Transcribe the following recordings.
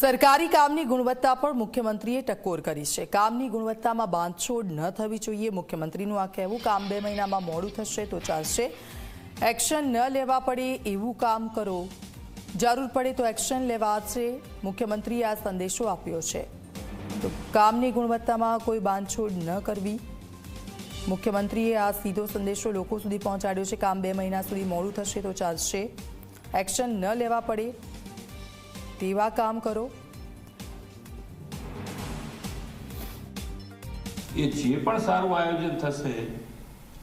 સરકારી કામની ગુણવત્તા પર મુખ્યમંત્રીએ ટકોર કરી છે. કામની ગુણવત્તામાં બાંધછોડ ન થવી જોઈએ. મુખ્યમંત્રીનું આ કહેવું, કામ બે મહિનામાં મોડું થશે તો ચાલશે. એક્શન ન લેવા પડે એવું કામ કરો. જરૂર પડે તો એક્શન લેવાશે. મુખ્યમંત્રીએ આ સંદેશો આપ્યો છે. તો કામની ગુણવત્તામાં કોઈ બાંધછોડ ન કરવી. મુખ્યમંત્રીએ આ સીધો સંદેશો લોકો સુધી પહોંચાડ્યો છે કામ બે મહિના સુધી મોડું થશે તો ચાલશે. એક્શન ન લેવા પડે. તેવા કામ કરો. એ જે પણ સારું આયોજન થશે,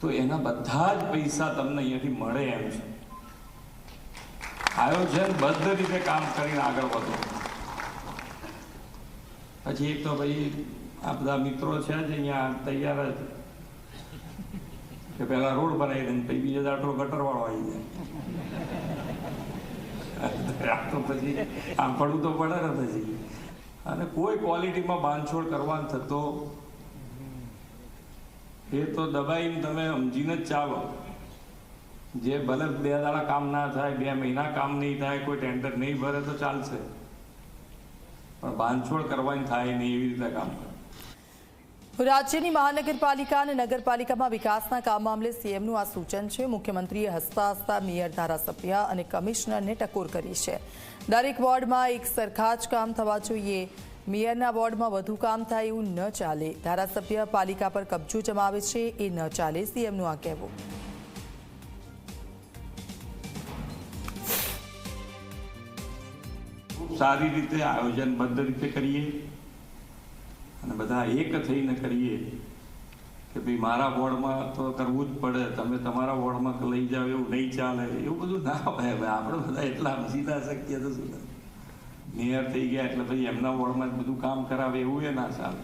તો એના બધા જ પૈસા તમને અહીંયાથી મળે એમ છે. આયોજન બદ્ધ રીતે કામ કરીને આગળ વધો. પછી એક તો ભાઈ, આ બધા મિત્રો છે જ અહીંયા તૈયાર જ. કે પહેલા રોડ બનાવી દે પછી બીજા દાટો ગટરવાળો આવી જાય. આ તો પછી આમ પડવું તો પડે ને પછી. અને કોઈ ક્વોલિટીમાં બાંધછોડ કરવાનો થતો એ તો દબાઈને તમે સમજીને જ ચાલો. જે ભલે બે દાડા કામ ના થાય, બે મહિના કામ નહીં થાય, કોઈ ટેન્ડર નહીં ભરે તો ચાલશે. પણ બાંધછોડ કરવાની થાય નહીં એવી રીતે કામ કરો. રાજ્યની મહાનગરપાલિકા અને નગરપાલિકામાં વિકાસના કામ મામલે સીએમનું આ સૂચન છે. મુખ્યમંત્રીએ હસતા હસતા મેયર, ધારાસભ્ય અને કમિશનરને ટકોર કરી છે. દરેક વોર્ડમાં એક સરખા જ કામ થવા જોઈએ. મેયરના વોર્ડમાં વધુ કામ થાય એવું ન ચાલે. ધારાસભ્ય પાલિકા પર કબજો જમાવે છે. એ ન ચાલે સીએમનું આ કહેવું. સારી રીતે આયોજનબદ્ધ રીતે કરીએ. અને બધા એક થઈને કરીએ કે ભાઈ મારા વોર્ડમાં તો કરવું જ પડે. તમે તમારા વોર્ડમાં લઈ જાઓ એવું નહીં ચાલે. એવું બધું ના હોય ભાઈ આપણે બધા એટલા સીધા શક્ય તો શું? મેયર થઈ ગયા એટલે પછી એમના વોર્ડમાં જ બધું કામ કરાવે એવું એ ના ચાલે.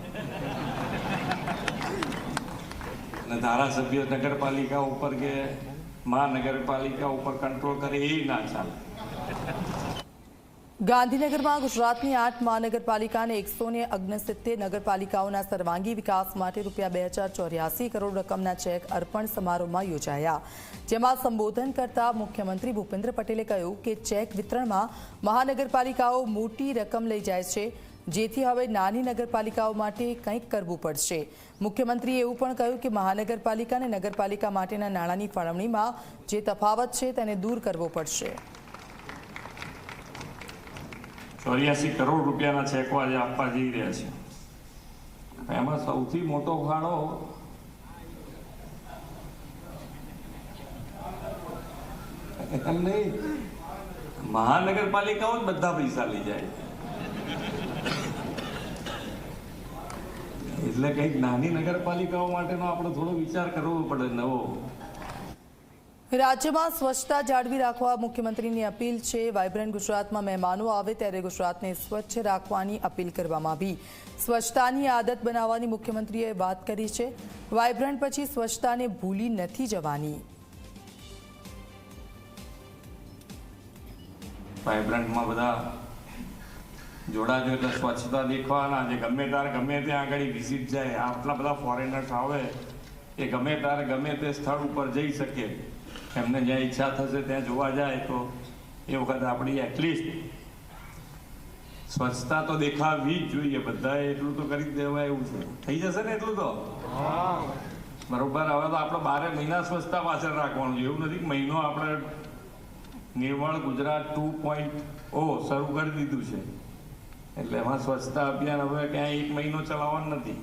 અને ધારાસભ્ય નગરપાલિકા ઉપર કે મહાનગરપાલિકા ઉપર કંટ્રોલ કરે એ ના ચાલે. ગાંધીનગરમાં ગુજરાતની આઠ મહાનગરપાલિકા અને એકસો ને અગ્નસિત્તેર નગરપાલિકાઓના સર્વાંગી વિકાસ માટે રૂપિયા બે હજાર ચોર્યાસી કરોડ રકમના ચેક અર્પણ સમારોહમાં યોજાયા. જેમાં સંબોધન કરતા મુખ્યમંત્રી ભૂપેન્દ્ર પટેલે કહ્યું કે ચેક વિતરણમાં મહાનગરપાલિકાઓ મોટી રકમ લઈ જાય છે, જેથી હવે નાની નગરપાલિકાઓ માટે કંઈક કરવું પડશે. મુખ્યમંત્રીએ એવું પણ કહ્યું કે મહાનગરપાલિકા અને નગરપાલિકા માટેના નાણાંની ફાળવણીમાં જે તફાવત છે તેને દૂર કરવો પડશે. ચોર્યાસી કરોડ રૂપિયાના ચેકો આજે આપવા જઈ રહ્યા છે. એમાં સૌથી મોટો ફાળો એમ નહીં મહાનગરપાલિકાઓ જ બધા પૈસા લઈ જાય. એટલે કંઈક નાની નગરપાલિકાઓ માટેનો આપણે થોડો વિચાર કરવો પડે નવો. રાજ્યમાં સ્વચ્છતા જાળવી રાખવા મુખ્યમંત્રીની અપીલ છે. વાઇબ્રન્ટ ગુજરાતમાં મહેમાનો આવે ત્યારે ગુજરાતને સ્વચ્છ રાખવાની અપીલ કરવામાં આવી. સ્વચ્છતાની આદત બનાવવાની મુખ્યમંત્રીએ વાત કરી છે. વાઇબ્રન્ટ પછી સ્વચ્છતાને ભૂલી નથી જવાની. વાઇબ્રન્ટમાં બધા જોડાજો એટલે સ્વચ્છતા દેખવાના. જે ગમે ત્યારે ગમે ત્યાં આગળ વિઝિટ જાય. આટલા બધા ફોરેનર્સ આવે. એ ગમે ત્યારે ગમે તે સ્થળ ઉપર જઈ શકે. એમને જ્યાં ઈચ્છા થશે ત્યાં જોવા જાય તો એ વખત આપણી એટલીસ્ટ સ્વચ્છતા તો દેખાવી જ જોઈએ. બધાએ એટલું તો કરી દેવાય એવું છે. થઈ જશે ને એટલું તો? બરોબર. હવે તો આપણે બારે મહિના સ્વચ્છતા પાછળ રાખવાનું છે. એવું નથી મહિનો આપણે Nirmal Gujarat two point O શરૂ કરી દીધું છે. એટલે એમાં સ્વચ્છતા અભિયાન હવે ક્યાંય એક મહિનો ચલાવવાનું નથી.